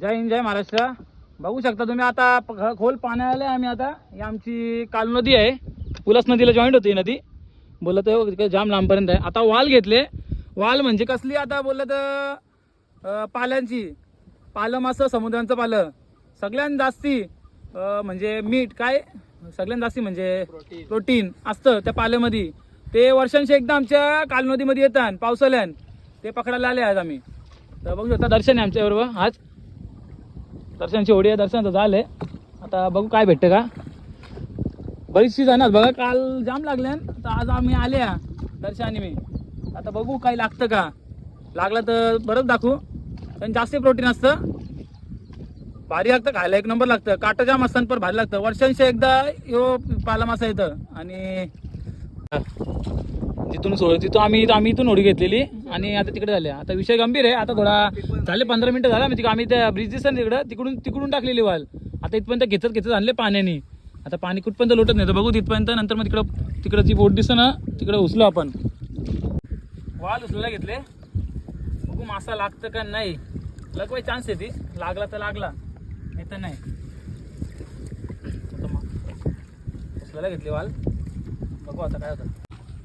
जय हिंद जय महाराष्ट्र. बघू शकता तुम्ही आता खोल पाण्याला आले आम्ही आता. ही आमची काल नदी आहे. पुलस नदीला जॉईंट होती ही नदी. बोललं तर जाम लांबपर्यंत आहे. आता वाल घेतले. वाल म्हणजे कसली आता बोललं तर पाल्यांची. पालं मासं समुद्रांचं पालं. सगळ्यात जास्ती म्हणजे मीठ काय? सगळ्यात जास्ती म्हणजे प्रोटीन असतं त्या पाल्यामध्ये. ते वर्षांशी एकदा आमच्या काल नदीमध्ये येतात पावसाळ्यान ते पकडायला आले आज आम्ही. तर बघू शकता दर्शन आहे आमच्याबरोबर आज. दर्शनची ओढी आहे दर्शनाचं झालं आहे. आता बघू काय भेटतं का. बरीचशी जाणार बघा काल जाम लागले तर आज आम्ही आले हा, दर्शन मी. आता बघू काही लागतं का. लागलं तर बरंच दाखवू. पण जास्त प्रोटीन असतं. भारी लागतं खायला एक नंबर लागतं. काटं जाम असतं पण भारी लागतं. वर्षांशी एकदा यो पाला मासा येतं. आणि जिथून सोड तिथून आम्ही आम्ही इथून होडी घेतलेली. आणि आता तिकडे झाले. आता विषय गंभीर आहे. आता थोडा झाले पंधरा मिनिटं झाला. मी आम्ही त्या ब्रिज दिसत तिकडं. तिकडून तिकडून टाकलेली वाल. आता इथपर्यंत घेतच घेतच आणले पाण्याने. आता पाणी कुठपर्यंत लोटत नाही. तर बघू तिथपर्यंत. नंतर मग तिकडं तिकडं जी बोट दिसतं ना तिकडं उचलो आपण. वाल उचलायला घेतले. बघू मासा लागतं का नाही. लगवाय चान्स आहे ती. लागला तर लागला. नाही तर नाही. मग उचलायला घेतली वाल. बघू आता काय होतं.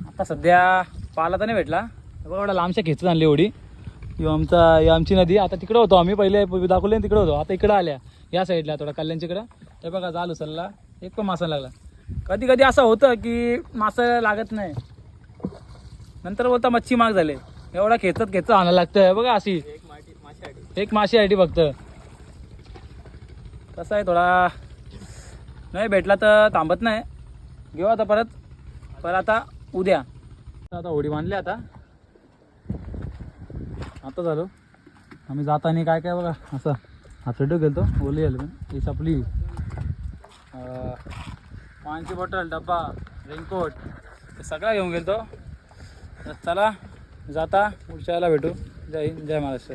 आता सध्या पाला तर नाही भेटला. बघा एवढा लांबशा खेचत आणली एवढी. ही आमचा ही आमची नदी. आता तिकडं होतो आम्ही. पहिले दाखवले तिकडं होतो. आता इकडं आल्या. या साईडला थोडा कल्याणच्याकडं ते बघा जाल उचलला एक पण मासा लागला. कधी कधी असं होतं की मासा लागत नाही. नंतर बोलता मच्छी माग झाले. एवढा खेचत खेचत आणायला लागतं बघा अशी. एक माशी आहे फक्त. कसं आहे थोडा. नाही भेटला तर थांबत नाही. घेऊ आता परत. पर आता उद्या. आता होडी बांधली आता. आता झालो. आम्ही जाताना काय काय बघा असं हातडं गेलतो ओली आलो ही आपली पाण्याची बॉटल डब्बा रेनकोट हे सगळं घेऊन गेलतो. तर चला जाता पुढच्या भेटू. जय हिंद जय महाराष्ट्र.